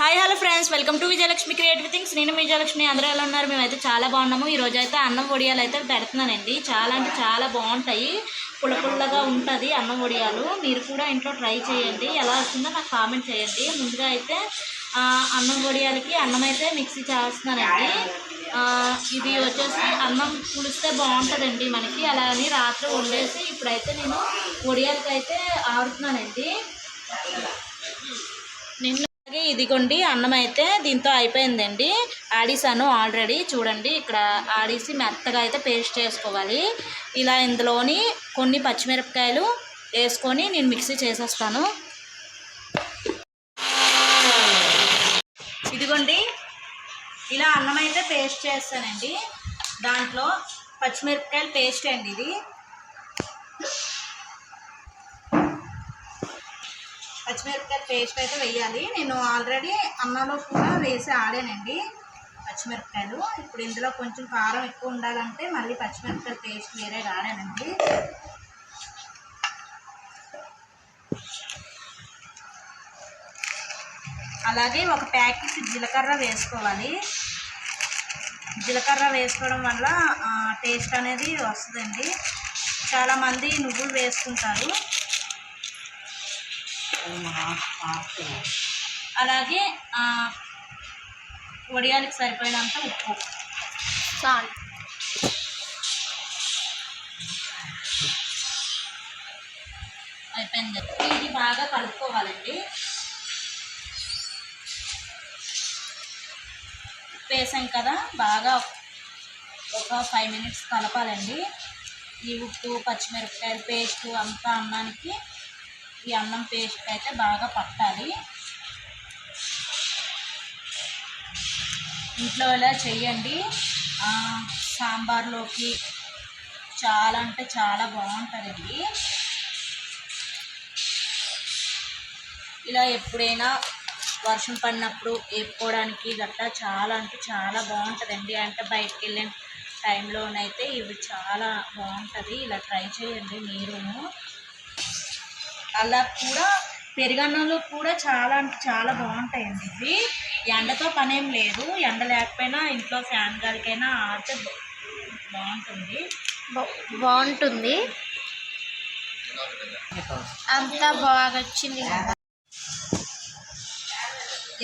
Hi hello friends welcome to Vijayalakshmi creative things నేను విజయలక్ష్మి. అందరూ ఎలా ఉన్నారు? మేమైతే చాలా బాగున్నాము. ఈ రోజు అయితే అన్నం వడియాలు అయితే పెడుతున్నానండి. చాలా అంటే చాలా బాగుంటాయి. పుల్ల పుల్లగా ఉంటుంది అన్నం వడియాలు. మీరు కూడా ఇంట్లో ట్రై చేయండి. ఎలా వస్తుందో నాకు కామెంట్ చేయండి. ముందుగా అయితే అన్నం వడియాలకి అన్నం అయితే మిక్సీ చేస్తున్నానండి. ఇది వచ్చేసి అన్నం పులిస్తే బాగుంటుందండి మనకి. అలా అని రాత్రి వండేసి ఇప్పుడైతే నేను వడియాలకి అయితే ఆడుతున్నానండి నేను అలాగే ఇదిగోండి అన్నం అయితే దీంతో అయిపోయిందండి. ఆడిసాను ఆల్రెడీ చూడండి ఇక్కడ ఆడిసి మెత్తగా అయితే పేస్ట్ చేసుకోవాలి. ఇలా ఇందులోని కొన్ని పచ్చిమిరపకాయలు వేసుకొని నేను మిక్సీ చేసేస్తాను. ఇదిగోండి ఇలా అన్నం అయితే పేస్ట్ చేస్తానండి. దాంట్లో పచ్చిమిరపకాయలు పేస్ట్ అండి ఇది. పచ్చిమిరపకాయల పేస్ట్ అయితే వేయాలి నేను ఆల్రెడీ అన్నంలో కూడా వేసి ఆడానండి పచ్చిమిరపకాయలు. ఇప్పుడు ఇందులో కొంచెం కారం ఎక్కువ ఉండాలంటే మళ్ళీ పచ్చిమిరపకాయల పేస్ట్ వేరే ఆడానండి అలాగే ఒక ప్యాకెట్ జీలకర్ర వేసుకోవాలి. జీలకర్ర వేసుకోవడం వల్ల టేస్ట్ అనేది వస్తుందండి. చాలామంది నువ్వులు వేసుకుంటారు. అలాగే వడియాలకు సరిపోయినంత ఉప్పు. సాల్ట్ అయిపోయింది. ఇది బాగా కలుపుకోవాలండి. ఉప్పు వేసాం కదా బాగా ఒక ఫైవ్ మినిట్స్ కలపాలండి. ఈ ఉప్పు పచ్చిమిరపకాయల పేస్ట్ అంతా అన్నానికి ఈ అన్నం పేస్ట్ అయితే బాగా పట్టాలి. ఇంట్లో ఇలా చెయ్యండి. సాంబార్లోకి చాలా అంటే చాలా బాగుంటుందండి. ఇలా ఎప్పుడైనా వర్షం పడినప్పుడు వేపుకోవడానికి గట్టా చాలా అంటే చాలా బాగుంటుందండి. అంటే బయటికి వెళ్ళిన టైంలోనైతే ఇవి చాలా బాగుంటుంది. ఇలా ట్రై చేయండి మీరును. అలా కూడా పెరుగన్నంలో కూడా చాలా అంటే చాలా బాగుంటాయండి ఇవి. ఎండతో పనేం లేదు. ఎండ లేకపోయినా ఇంట్లో ఫ్యాన్ గాలికైనా ఆడితే బాగుంటుంది. బాగుంటుంది. అంతా బాగా వచ్చింది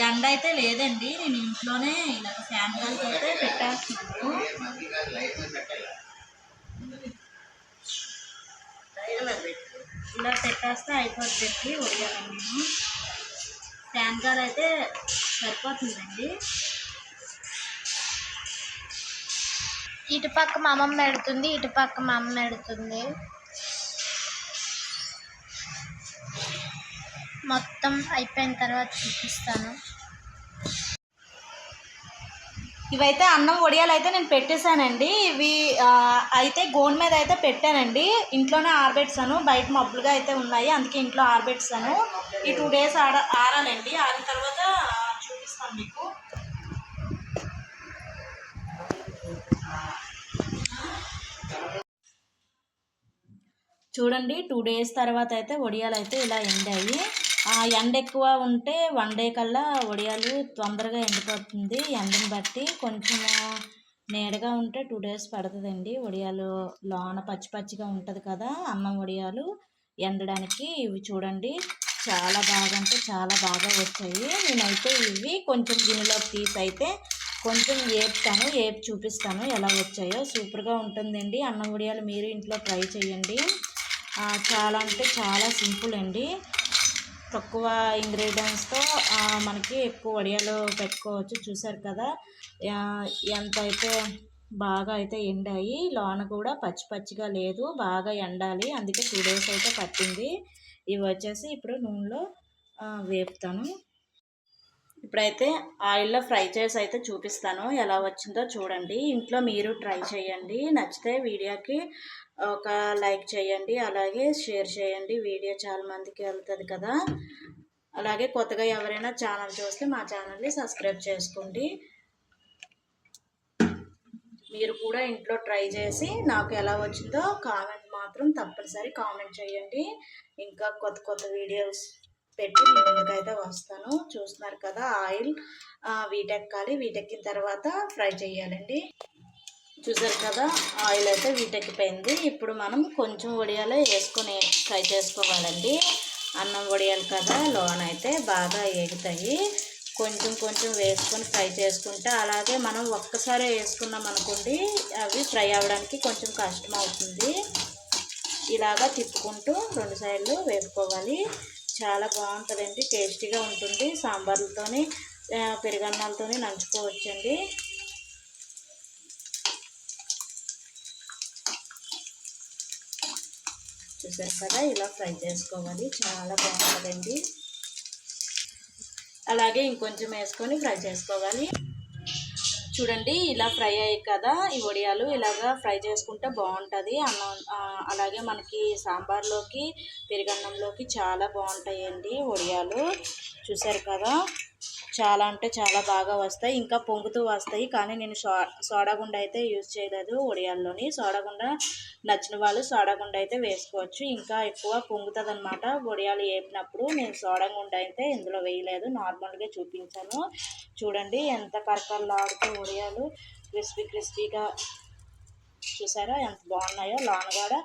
ఎండ అయితే లేదండి. నేను ఇంట్లోనే ఇలా ఫ్యాన్ గాలికి అయితే పెట్టేస్తున్నాను. ఇలా పెట్టేస్తే అయిపోతుంది ఉడియాలి నేను అయితే సరిపోతుందండి. ఇటుపక్క మా అమ్మమ్మ పెడుతుంది ఇటుపక్క మా అమ్మ పెడుతుంది. మొత్తం అయిపోయిన తర్వాత చూపిస్తాను. ఇవైతే అన్నం వడియాలు అయితే నేను పెట్టేశానండి. ఇవి అయితే గోన్ మీద అయితే పెట్టానండి. ఇంట్లోనే ఆరబెట్టాను. బయట మబ్బులుగా అయితే ఉన్నాయి. అందుకే ఇంట్లో ఆరబెట్టాను. ఈ టూ డేస్ ఆడ ఆరాలండి. ఆరిన తర్వాత చూపిస్తాను మీకు. చూడండి టూ డేస్ తర్వాత అయితే వడియాలు అయితే ఇలా ఎండాయి. ఎండ ఎక్కువ ఉంటే వన్ డే కల్లా వడియాలు తొందరగా ఎండిపోతుంది. ఎండని బట్టి కొంచెం నీడగా ఉంటే టూ డేస్ పడుతుందండి. వడియాలు లోన పచ్చి పచ్చిగా ఉంటుంది కదా అన్నం వడియాలు ఎండడానికి ఇవి చూడండి. చాలా బాగా అంటే చాలా బాగా వచ్చాయి. నేనైతే ఇవి కొంచెం గిన్నెలోకి తీసి అయితే కొంచెం ఏపుతాను ఏపు చూపిస్తాను ఎలా వచ్చాయో. సూపర్గా ఉంటుందండి. అన్నం వడియాలు మీరు ఇంట్లో ట్రై చేయండి. చాలా అంటే చాలా సింపుల్ అండి. తక్కువ ఇంగ్రీడియంట్స్తో మనకి ఎక్కువ వడియాలు పెట్టుకోవచ్చు. చూసారు కదా? ఎంత అయితే బాగా అయితే ఎండాయి లోన కూడా పచ్చి పచ్చిగా లేదు బాగా ఎండాలి. అందుకే టూ డేస్ అయితే పట్టింది. ఇవి వచ్చేసి ఇప్పుడు నూనెలో వేపుతాను. ఇప్పుడైతే ఆయిల్లో ఫ్రై చేసి అయితే చూపిస్తాను. ఎలా వచ్చిందో చూడండి. ఇంట్లో మీరు ట్రై చేయండి. నచ్చితే వీడియోకి ఒక లైక్ చేయండి. అలాగే షేర్ చేయండి. వీడియో చాలా మందికి వెళ్తుంది కదా. అలాగే కొత్తగా ఎవరైనా ఛానల్ చూస్తే మా ఛానల్ని సబ్స్క్రైబ్ చేసుకోండి. మీరు కూడా ఇంట్లో ట్రై చేసి నాకు ఎలా వచ్చిందో కామెంట్ మాత్రం తప్పనిసరి కామెంట్ చేయండి. ఇంకా కొత్త కొత్త వీడియోస్ పెట్టి మీ ముందుకైతే వస్తాను. చూస్తున్నారు కదా ఆయిల్ వీటెక్కాలి. వీటెక్కిన తర్వాత ఫ్రై చేయాలండి. చూసారు కదా ఆయిల్ అయితే వీటెక్కిపోయింది. ఇప్పుడు మనం కొంచెం వడియాలు వేసుకొని ఫ్రై చేసుకోవాలండి. అన్నం వడియాలు కదా లోన అయితే బాగా ఎగుతాయి కొంచెం కొంచెం వేసుకొని ఫ్రై చేసుకుంటే అలాగే మనం ఒక్కసారి వేసుకున్నాం అనుకోండి అవి ఫ్రై అవ్వడానికి కొంచెం కష్టం అవుతుంది. ఇలాగా తిప్పుకుంటూ రెండు సైడ్లు వేపుకోవాలి. చాలా బాగుంటుందండి టేస్టీగా ఉంటుంది. సాంబార్లతోని ఆ, పెరుగన్నాలతోని నంచుకోవచ్చండి. చూసారు కదా ఇలా ఫ్రై చేసుకోవాలి. చాలా బాగుంటుందండి. అలాగే ఇంకొంచెం వేసుకొని ఫ్రై చేసుకోవాలి. చూడండి ఇలా ఫ్రై అయ్యాయి కదా ఈ వడియాలు ఇలాగా ఫ్రై చేసుకుంటే బాగుంటుంది. అన్నం అలాగే మనకి సాంబార్లోకి పెరుగన్నంలోకి చాలా బాగుంటాయండి వడియాలు. చూసారు కదా? చాలా అంటే చాలా బాగా వస్తాయి. ఇంకా పొంగుతూ వస్తాయి. కానీ నేను సో సోడాగుండ అయితే యూజ్ చేయలేదు ఒడియాల్లోని. సోడాగుండ నచ్చిన వాళ్ళు సోడాగుండ అయితే వేసుకోవచ్చు. ఇంకా ఎక్కువ పొంగుతుంది అనమాట ఒడియాలు వేపినప్పుడు. నేను సోడాగుండ అయితే ఇందులో వేయలేదు. నార్మల్గా చూపించాను. చూడండి ఎంత కరకరలాడుతూ వడియాలు క్రిస్పీ క్రిస్పీగా చూసారా? ఎంత బాగున్నాయో. లోన కూడా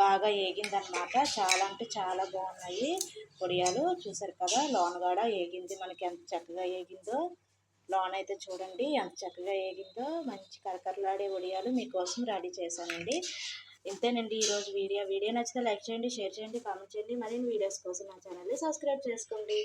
బాగా ఏగిందనమాట చాలా అంటే చాలా బాగున్నాయి పొడియాలు. చూసారు కదా లోన కూడా ఏగింది. మనకి ఎంత చక్కగా ఏగిందో. లోన్ అయితే చూడండి ఎంత చక్కగా ఏగిందో. మంచి కరకరలాడే వడియాలు మీకోసం రెడీ చేశానండి. ఇంతేనండి ఈరోజు వీడియో. వీడియో నచ్చితే లైక్ చేయండి షేర్ చేయండి కామెంట్ చేయండి. మరిన్ని వీడియోస్ కోసం నా ఛానల్ని సబ్స్క్రైబ్ చేసుకోండి.